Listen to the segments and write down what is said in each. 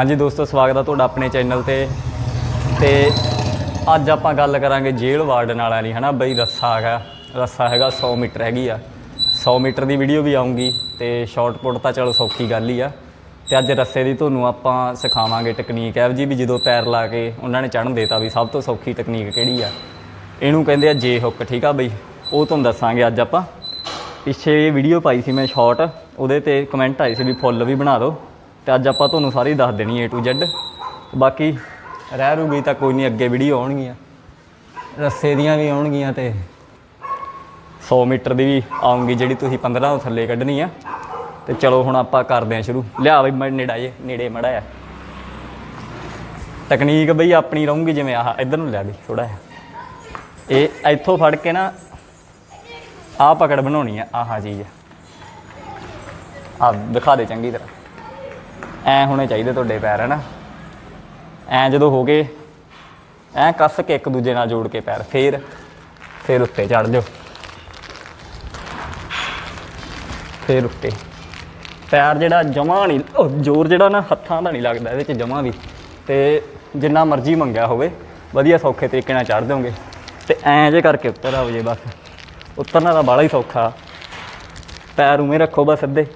ਹਾਂਜੀ ਦੋਸਤੋ, ਸਵਾਗਤ ਹੈ ਤੁਹਾਡਾ ਆਪਣੇ ਚੈਨਲ ਤੇ। ਤੇ ਅੱਜ ਆਪਾਂ ਗੱਲ ਕਰਾਂਗੇ ਜੇਲ੍ਹ ਵਾਰਡਨ ਵਾਲਿਆਂ ਦੀ, ਹਨਾ? ਬਈ ਰੱਸਾ ਹੈਗਾ ਰੱਸਾ ਹੈਗਾ 100 ਮੀਟਰ ਹੈਗੀ ਆ। 100 ਮੀਟਰ ਦੀ ਵੀਡੀਓ ਵੀ ਆਉਂਗੀ ਤੇ ਸ਼ਾਰਟ ਪੁੱਟ ਤਾਂ ਚਲੋ ਸੌਖੀ ਗੱਲ ਹੀ ਆ। ਤੇ ਅੱਜ ਰੱਸੇ ਦੀ ਤੁਹਾਨੂੰ ਆਪਾਂ ਸਿਖਾਵਾਂਗੇ ਟੈਕਨੀਕ ਐਵ ਜੀ ਵੀ ਜਦੋਂ ਪੈਰ ਲਾ ਕੇ ਉਹਨਾਂ ਨੇ ਚੜ੍ਹਨ ਦੇਤਾ ਵੀ ਸਭ ਤੋਂ ਸੌਖੀ ਟੈਕਨੀਕ ਕਿਹੜੀ ਆ। ਇਹਨੂੰ ਕਹਿੰਦੇ ਆ ਜੇ ਹੁੱਕ ਠੀਕ ਆ ਬਈ? ਉਹ ਤੁਹਾਨੂੰ ਦੱਸਾਂਗੇ ਅੱਜ ਆਪਾਂ। ਪਿੱਛੇ ਵੀਡੀਓ ਪਾਈ ਸੀ ਮੈਂ ਸ਼ਾਰਟ ਉਹਦੇ ਤੇ ਕਮੈਂਟ ਆਏ ਸੀ ਵੀ ਫੁੱਲ ਵੀ ਬਣਾ ਦਿਓ। ਤੇ ਅੱਜ ਆਪਾਂ ਤੁਹਾਨੂੰ ਸਾਰੀ ਦੱਸ ਦੇਣੀ ਏ ਟੂ Z ਬਾਕੀ ਰਹਿ ਰੂ ਗਈ ਤਾਂ ਕੋਈ ਨਹੀਂ ਅੱਗੇ ਵੀਡੀਓ ਆਉਣਗੀਆਂ। ਰੱਸੇ ਦੀਆਂ ਵੀ ਆਉਣਗੀਆਂ ਤੇ 100 ਮੀਟਰ ਦੀ ਵੀ ਆਉਂਗੀ ਜਿਹੜੀ ਤੁਸੀਂ 15 ਤੋਂ ਥੱਲੇ ਕੱਢਣੀ ਆ। ਤੇ ਚਲੋ ਹੁਣ ਆਪਾਂ ਕਰਦੇ ਹਾਂ ਸ਼ੁਰੂ। ਲਿਆ ਬਈ ਮੈਂ, ਨੇੜਾ ਜੇ, ਨੇੜੇ ਮੜਾ ਆ। ਤਕਨੀਕ ਬਈ ਆਪਣੀ ਰਹੂਗੀ ਜਿਵੇਂ ਆਹ, ਇਧਰ ਨੂੰ ਲਿਆ ਬਈ ਥੋੜਾ ਜਿਹਾ। ਇਹ ਇੱਥੋਂ ਫੜ ਕੇ ਨਾ, ਆਹ ਪਕੜ ਬਣਾਉਣੀ ਆ, ਆਹ ਚੀਜ਼। ਆ ਦਿਖਾ ਦੇ ਚੰਗੀ ਤਰ੍ਹਾਂ। ਐ ਹੋਣੇ ਚਾਹੀਦੇ ਤੁਹਾਡੇ ਪੈਰ, ਹਨਾ? ਐ ਜਦੋਂ ਹੋ ਗਏ, ਐ ਕੱਸ ਕੇ ਇੱਕ ਦੂਜੇ ਨਾਲ ਜੋੜ ਕੇ ਪੈਰ, ਫੇਰ ਫੇਰ ਉੱਤੇ ਚੜ ਜਾਓ। ਫੇਰ ਉੱਤੇ। ਪੈਰ ਜਿਹੜਾ ਜਮਾ ਨਹੀਂ ਜ਼ੋਰ ਜਿਹੜਾ ਨਾ ਹੱਥਾਂ ਦਾ ਨਹੀਂ ਲੱਗਦਾ, ਇਹਦੇ ਚ ਜਮਾ ਵੀ। ਤੇ ਜਿੰਨਾ ਮਰਜ਼ੀ ਮੰਗਿਆ ਹੋਵੇ, ਵਧੀਆ ਸੌਖੇ ਤਰੀਕੇ ਨਾਲ ਚੜ ਦਿਓਗੇ। ਤੇ ਐਂ ਜੇ ਕਰਕੇ ਉੱਤਰ ਆਓ ਜੇ ਬਸ। ਉਤਰਨਾ ਤਾਂ ਬਾਲਾ ਹੀ ਸੌਖਾ। ਪੈਰ ਉਵੇਂ ਰੱਖੋ ਬਸ ਸਿੱਧੇ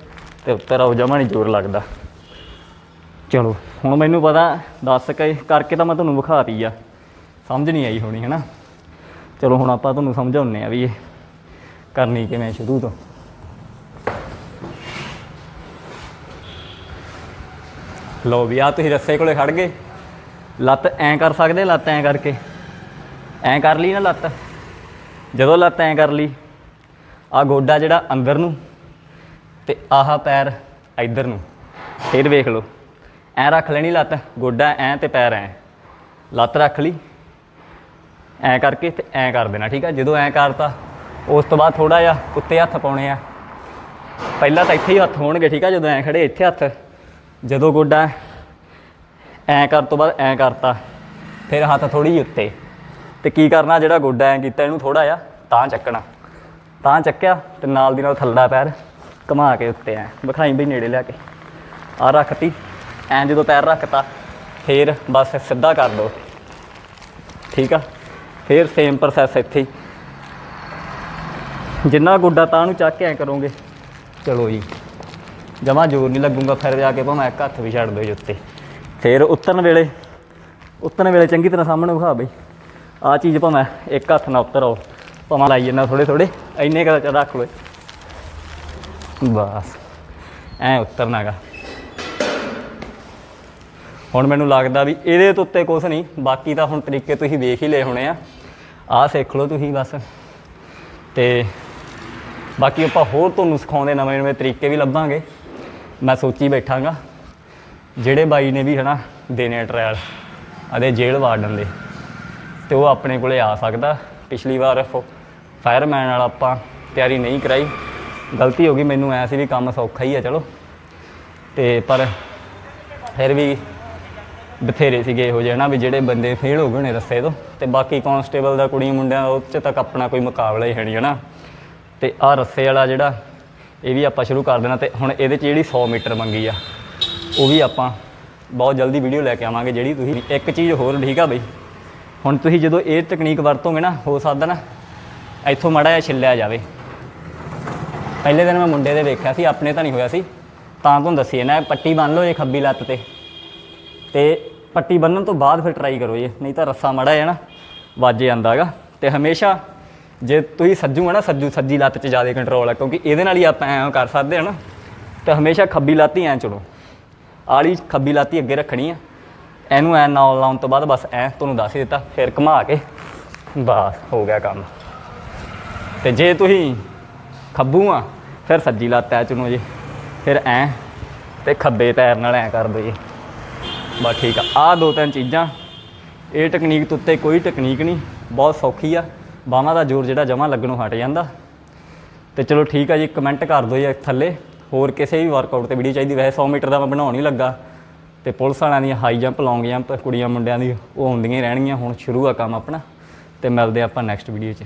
ਤੇ ਉੱਤਰ ਆਓ, ਜਮਾ ਨਹੀਂ ਜ਼ੋਰ ਲੱਗਦਾ। ਚਲੋ, ਹੁਣ ਮੈਨੂੰ ਪਤਾ, ਦੱਸ ਕੇ ਕਰਕੇ ਤਾਂ ਮੈਂ ਤੁਹਾਨੂੰ ਵਿਖਾਤੀ ਆ। ਸਮਝ ਨਹੀਂ ਆਈ ਹੋਣੀ, ਹੈਨਾ? ਚਲੋ, ਹੁਣ ਆਪਾਂ ਤੁਹਾਨੂੰ ਸਮਝਾਉਂਦੇ ਆ ਵੀ ਇਹ ਕਰਨੀ ਕਿਵੇਂ ਸ਼ੁਰੂ ਤੋਂ। ਲੋ ਵੀ ਆ ਤੁਸੀਂ ਰੱਸੇ ਕੋਲੇ ਖੜ ਗਏ। ਲੱਤ ਐਂ ਕਰ ਸਕਦੇ, ਲੱਤ ਐਂ ਕਰਕੇ? ਐਂ ਕਰ ਲਈ ਨਾ ਲੱਤ? ਜਦੋਂ ਲੱਤ ਐਂ ਕਰ ਲਈ ਆ ਗੋਡਾ ਜਿਹੜਾ ਅੰਦਰ ਨੂੰ ਤੇ ਆਹ ਪੈਰ ਇੱਧਰ ਨੂੰ, ਫਿਰ ਵੇਖ ਲਓ। ਐਂ ਰੱਖ ਲੈਣੀ ਲੱਤ, ਗੋਡਾ ਐਂ ਤੇ ਪੈਰ ਐਂ। ਲੱਤ ਰੱਖ ਲਈ। ਐਂ ਕਰਕੇ ਤੇ ਐਂ ਕਰ ਦੇਣਾ, ਠੀਕ ਆ? ਜਦੋਂ ਐਂ ਕਰਤਾ, ਉਸ ਤੋਂ ਬਾਅਦ ਥੋੜਾ ਜਿਹਾ ਉੱਤੇ ਹੱਥ ਪਾਉਣੇ ਆ। ਪਹਿਲਾਂ ਤਾਂ ਇੱਥੇ ਹੀ ਹੱਥ ਹੋਣਗੇ, ਠੀਕ ਆ? ਜਦੋਂ ਐਂ ਖੜੇ ਇੱਥੇ ਹੱਥ। ਜਦੋਂ ਗੋਡਾ ਐਂ ਕਰ ਤੋਂ ਬਾਅਦ ਐਂ ਕਰਤਾ, ਫਿਰ ਹੱਥ ਥੋੜੀ ਜਿਹੀ ਉੱਤੇ। ਤੇ ਕੀ ਕਰਨਾ, ਜਿਹੜਾ ਗੋਡਾ ਐਂ ਕੀਤਾ, ਇਹਨੂੰ ਥੋੜਾ ਜਿਹਾ ਤਾਂ ਚੱਕਣਾ। ਤਾਂ ਚੱਕਿਆ ਤੇ ਨਾਲ ਦੀ ਨਾਲ ਥੱਲਾ ਪੈਰ ਘੁਮਾ ਕੇ ਉੱਤੇ ਐ। ਵਿਖਾਈ ਵੀ ਨੇੜੇ ਲਿਆ ਕੇ। ਆ ਰੱਖਤੀ। ਐਂ ਜਦੋਂ ਪੈਰ ਰੱਖਤਾ, ਫਿਰ ਬਸ ਸਿੱਧਾ ਕਰ ਦੋ। ਠੀਕ ਆ? ਫਿਰ ਸੇਮ ਪ੍ਰੋਸੈਸ ਇੱਥੇ ਹੀ। ਜਿੰਨਾ ਗੁੱਡਾ ਤਾਂ ਨੂੰ ਚੱਕ ਕੇ ਐ ਕਰੋਗੇ, ਚਲੋ ਜੀ। ਜਮਾ ਜ਼ੋਰ ਨਹੀਂ ਲੱਗੂਗਾ, ਫਿਰ ਜਾ ਕੇ ਭਾਵੇਂ ਇੱਕ ਹੱਥ ਵੀ ਛੱਡ ਦਿਓ ਜੀ ਉੱਤੇ। ਫਿਰ ਉਤਰਨ ਵੇਲੇ ਉਤਰਨ ਵੇਲੇ ਚੰਗੀ ਤਰ੍ਹਾਂ ਸਾਹਮਣੇ ਵਿਖਾ ਬਈ। ਆ ਚੀਜ਼ ਭਾਵੇਂ ਇੱਕ ਹੱਥ ਨਾਲ ਉਤਰ ਆਓ, ਭਾਵੇਂ ਲਾਈ ਜੰਨਾ ਥੋੜੇ ਥੋੜੇ ਇੰਨੇ ਕੁ ਰੱਖ ਲਓ। ਬਸ, ਐ ਉਤਰਨਾਗਾ ਹੁਣ ਮੈਨੂੰ ਲੱਗਦਾ ਵੀ ਇਹਦੇ ਤੋਂ ਉੱਤੇ ਕੁਝ ਨਹੀਂ, ਬਾਕੀ ਤਾਂ ਹੁਣ ਤਰੀਕੇ ਤੁਸੀਂ ਵੇਖ ਹੀ ਲਏ ਹੋਣੇ ਆ। ਆਹ ਸਿੱਖ ਲਓ ਤੁਸੀਂ ਬਸ। ਤੇ ਬਾਕੀ ਆਪਾਂ ਹੋਰ ਤੁਹਾਨੂੰ ਸਿਖਾਉਂਦੇ ਨਵੇਂ ਨਵੇਂ ਤਰੀਕੇ ਵੀ ਲੱਭਾਂਗੇ। ਮੈਂ ਸੋਚੀ ਬੈਠਾਂਗਾ, ਜਿਹੜੇ ਬਾਈ ਨੇ ਵੀ ਹਨਾ ਦੇਣੇ ਆ ਟ੍ਰਾਇਲ ਆਦੇ ਜੇਲ੍ਹ ਵਾਰਡਨ ਦੇ, ਤੇ ਉਹ ਆਪਣੇ ਕੋਲੇ ਆ ਸਕਦਾ। ਪਿਛਲੀ ਵਾਰ ਫਾਇਰਮੈਨ ਵਾਲਾ ਆਪਾਂ ਤਿਆਰੀ ਨਹੀਂ ਕਰਾਈ। ਗਲਤੀ ਹੋ ਗਈ, ਮੈਨੂੰ ਐ ਸੀ ਵੀ ਕੰਮ ਸੌਖਾ ਹੀ ਆ, ਚਲੋ। ਤੇ ਪਰ ਫਿਰ ਵੀ ਬਥੇਰੇ ਸੀਗੇ ਇਹੋ ਜਿਹੇ ਨਾ ਵੀ ਜਿਹੜੇ ਬੰਦੇ ਫੇਲ ਹੋ ਗਏ ਨੇ ਰਸਤੇ ਤੋਂ, ਤੇ ਬਾਕੀ ਕਾਂਸਟੇਬਲ ਦਾ ਕੁੜੀਆਂ ਮੁੰਡਿਆਂ ਦਾ ਉਹ 'ਚ ਤੱਕ ਆਪਣਾ ਕੋਈ ਮੁਕਾਬਲਾ ਹੀ ਹੈ ਨਹੀਂ, ਹਨਾ। ਤੇ ਆਹ ਰੱਸੇ ਵਾਲਾ ਜਿਹੜਾ, ਇਹ ਵੀ ਆਪਾਂ ਸ਼ੁਰੂ ਕਰ ਦੇਣਾ, ਤੇ ਹੁਣ ਇਹਦੇ 'ਚ ਜਿਹੜੀ 100 ਮੀਟਰ ਮੰਗੀ ਆ, ਉਹ ਵੀ ਆਪਾਂ ਬਹੁਤ ਜਲਦੀ ਵੀਡੀਓ ਲੈ ਕੇ ਆਵਾਂਗੇ, ਜਿਹੜੀ ਤੁਸੀਂ ਇੱਕ ਚੀਜ਼ ਹੋਰ ਠੀਕ ਆ ਬਈ। ਹੁਣ ਤੁਸੀਂ ਜਦੋਂ ਇਹ ਤਕਨੀਕ ਵਰਤੋਗੇ ਨਾ, ਹੋ ਸਕਦਾ ਨਾ, ਇੱਥੋਂ ਮੜਾ ਜਿਹਾ ਛਿੱਲਿਆ ਜਾਵੇ। ਪਹਿਲੇ ਦਿਨ ਮੈਂ ਮੁੰਡੇ ਦੇ ਵੇਖਿਆ ਸੀ, ਆਪਣੇ ਤਾਂ ਨਹੀਂ ਹੋਇਆ ਸੀ। ਤਾਂ ਤੁਹਾਨੂੰ ਦੱਸੀ ਨਾ ਪੱਟੀ ਬੰਨ ਲਓ ਇਹ ਖੱਬੀ ਲੱਤ ਤੇ। ਤੇ ਪੱਟੀ ਬੰਨਣ ਤੋਂ ਬਾਅਦ ਫਿਰ ਟਰਾਈ ਕਰੋ ਇਹ ਨਹੀਂ ਤਾਂ ਰੱਸਾ ਮੜਾ ਹੈ ਨਾ ਵਾਜੇ ਆਂਦਾਗਾ ਤੇ ਹਮੇਸ਼ਾ ਜੇ ਤੁਸੀਂ ਸੱਜੂ ਹੈ ਨਾ, ਸੱਜੂ ਸੱਜੀ ਲੱਤ 'ਚ ਜ਼ਿਆਦਾ ਕੰਟਰੋਲ ਹੈ ਕਿਉਂਕਿ ਇਹਦੇ ਨਾਲ ਹੀ ਆਪਾਂ ਐਂ ਕਰ ਸਕਦੇ ਹਾਂ ਨਾ। ਤੇ ਹਮੇਸ਼ਾ ਖੱਬੀ ਲੱਤ ਹੀ ਐਂ ਚੁਣੋ। ਆਲੀ ਖੱਬੀ ਲੱਤ ਹੀ ਅੱਗੇ ਰੱਖਣੀ ਆ। ਇਹਨੂੰ ਐਂ ਨਾਲ ਲਾਉਣ ਤੋਂ ਬਾਅਦ ਬਸ ਐਂ ਤੁਹਾਨੂੰ ਦੱਸ ਹੀ ਦਿੱਤਾ, ਫਿਰ ਘੁਮਾ ਕੇ ਬਸ ਹੋ ਗਿਆ ਕੰਮ। ਤੇ ਜੇ ਤੁਸੀਂ ਖੱਬੂ ਆ, ਫਿਰ ਸੱਜੀ ਲੱਤ ਐ ਚੁਣੋ ਜੀ। ਫਿਰ ਐਂ ਤੇ ਖੱਬੇ ਪੈਰ ਨਾਲ ਐਂ ਕਰ ਦਿਓ ਜੀ। ਬਸ ਠੀਕ ਆ। ਆਹ ਦੋ ਤਿੰਨ ਚੀਜ਼ਾਂ। ਇਹ ਟੈਕਨੀਕ ਤੋਂ ਉੱਤੇ ਕੋਈ ਟੈਕਨੀਕ ਨਹੀਂ। ਬਹੁਤ ਸੌਖੀ ਆ। ਬਾਹਾਂ ਦਾ ਜ਼ੋਰ ਜਿਹੜਾ ਜਮਾ ਲੱਗਣੋਂ ਹਟ ਜਾਂਦਾ। ਤੇ ਚਲੋ ਠੀਕ ਆ ਜੀ ਕਮੈਂਟ ਕਰ ਦਿਓ ਜੀ ਥੱਲੇ। ਹੋਰ ਕਿਸੇ ਵੀ ਵਰਕਆਊਟ ਤੇ ਵੀਡੀਓ ਚਾਹੀਦੀ। ਵੈਸੇ 100 ਮੀਟਰ ਦਾ ਮੈਂ ਬਣਾਉਣ ਹੀ ਲੱਗਾ। ਤੇ ਪੁਲਿਸ ਵਾਲਿਆਂ ਦੀਆਂ ਹਾਈ ਜੰਪ ਲੌਂਗ ਜੰਪ ਕੁੜੀਆਂ ਮੁੰਡਿਆਂ ਦੀ ਉਹ ਹੁੰਦੀਆਂ ਹੀ ਰਹਿਣਗੀਆਂ। ਹੁਣ ਸ਼ੁਰੂ ਆ ਕੰਮ ਆਪਣਾ। ਤੇ ਮਿਲਦੇ ਆਪਾਂ ਨੈਕਸਟ ਵੀਡੀਓ 'ਚ।